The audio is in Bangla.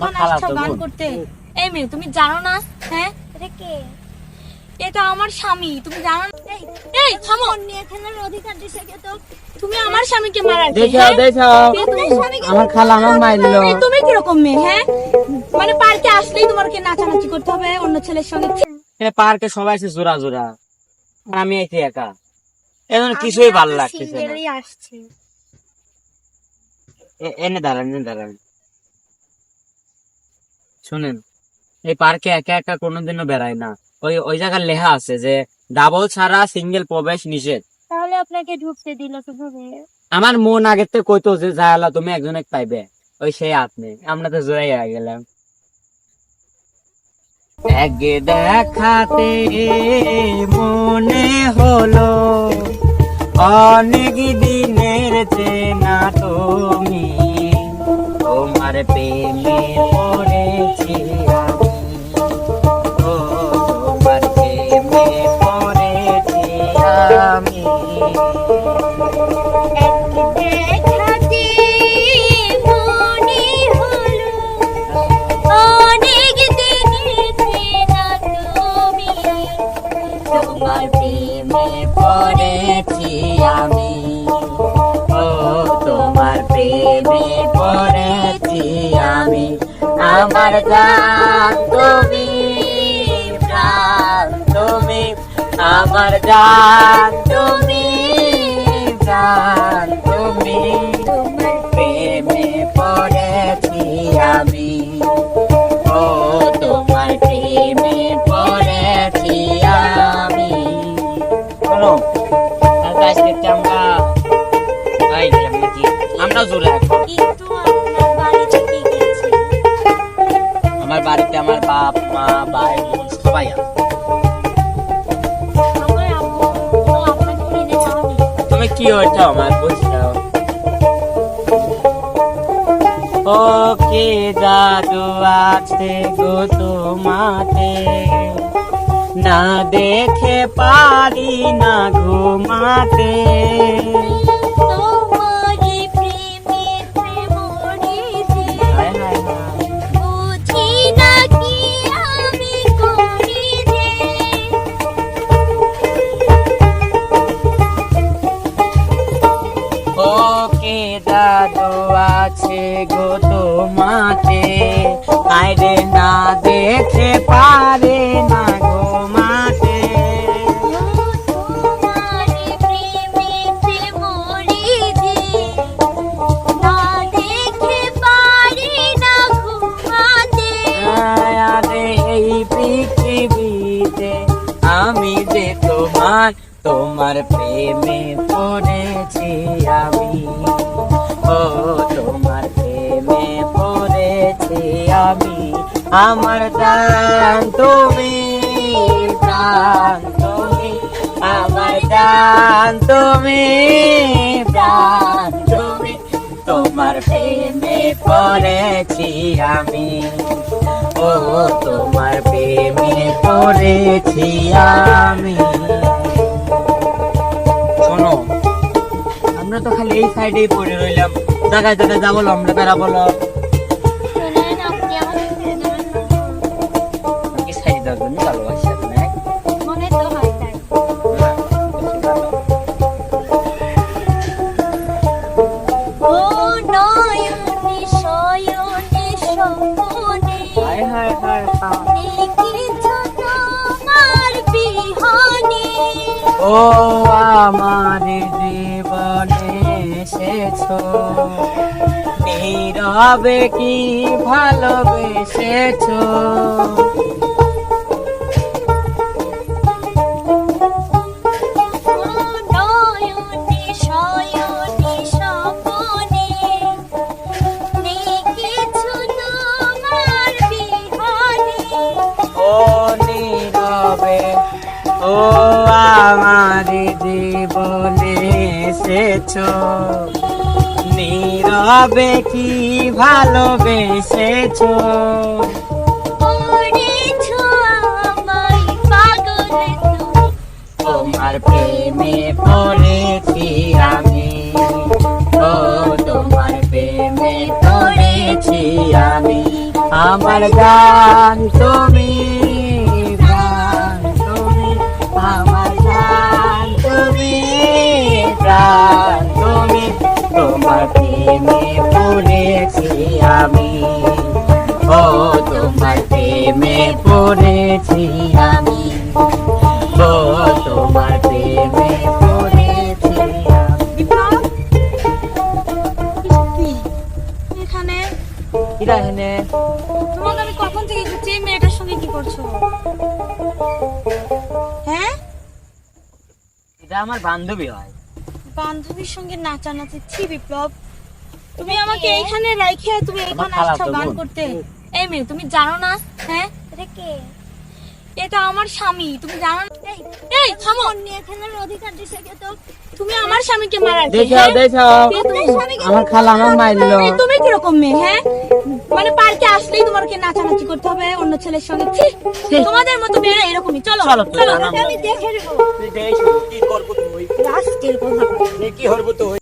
আমার খালা আসছো গান করতে? এই মেয়ে তুমি জানো না? হ্যাঁ? এটা আমার স্বামী তুমি জানো এই, এই থামো। নিয়ে অধিকার দিছে কে তো? তুমি আমার স্বামীকে মারার দেখো? দেখো আমার খালা আমার মাইলো এই, তুমি কীরকম মেয়ে হ্যাঁ? মানে পার্কে আসলেই তোমাকে নাচানাচি করতে হবে অন্য ছেলের সঙ্গে। পার্কে সবাই আছে জোড়া জোড়া আর আমি আইছি একা। এখন কিছুই ভালো এ- এনে দাঁড়ান এনে দাঁড়ান। শুনেন এই পার্কে একা একা কোনোদিনও বেড়ায় না। ওই ওই জায়গার লেখা আছে যে ডাবল ছাড়া সিঙ্গেল প্রবেশ নিষেধ। তাহলে আপনাকে ঢুকতে দিল কীভাবে? আমার মন আগের থেকে কইতো যে যাইলা তুমি একজন এক পাইবে। ওই সেই আপনি আমরা তো হয়ে গেলাম। এক দেখাতে মনে হলো অনেক দিনের চেনা তুমি। তোমার প্রেমে তোমার প্রেমে পড়েছি আমি ও তোমার প্রেমে পড়েছি আমি আমার তুমি প্রাণ তুমি, আমার জান তুমি আমরা জোরে আমার বাড়িতে আমার বাপ মা ভাই বোন সবাই তুমি কি হয়েছে আমার বুঝছ? ও কি জাদু আছে গো তোমাতে? না দেখে পারি না ঘুমাতে। আছে গো তোমাতে আইরে না দেখে পারে না ঘুমাতে আরে এই পৃথিবীতে আমি যে তোমার তোমার প্রেমে পড়েছি আমি। ও আমি, আমার দান তুমি আমার দান তুমি তোমার প্রেমে পড়েছি আমি, ও তোমার প্রেমে পড়েছি আমি। আমরা তো খালি এই সাইডেই পড়ে রইলাম। জায়গায় জায়গায় যাব আমরা বেড়াবো আমার জীবনে এসেছ। নীরবে কি ভালোবেসেছো? ও আমার জীবনে এসেছ। নীরবে কি ভালোবেসেছো? তোমার প্রেমে পড়েছি আমি। ও তোমার প্রেমে পড়েছি আমি। আমার গান তুমি আমি। ও তোমার প্রেমে পড়েছি আমি। ও তোমার প্রেমে পড়েছি এখানে? তোমাকে আমি কখন থেকে খুঁজছি? মেয়েটার সঙ্গে কি করছ? হ্যাঁ? এটা আমার বান্ধবী হয়। বান্ধবীর সঙ্গে নাচানাচি? ছি বিপ্লব। তুমি আমাকে এইখানে রাইখে তুমি এখানে আসছো গান। করতে। এই মেয়ে তুমি জানো না? হ্যাঁ? এটা কে? এটা আমার স্বামী তুমি জানো না? এই, এই থামো। নিয়ে খেলার অধিকার দিছে কে তো তুমি আমার স্বামীকে মারার দেখো দেখো। তুমি স্বামীকে আমার খালা আমার মাইলো তুমি কীরকম মেয়ে হ্যাঁ? মানে পার্কে আসলেই তোমাকে নাচানাচি করতে হবে অন্য ছেলের সঙ্গে। তোমাদের মতো মেয়েরা এরকমই। চলো চলো। আমি দেখে নেব। কি করব তুই? আজকের কথা। কি করব তুই?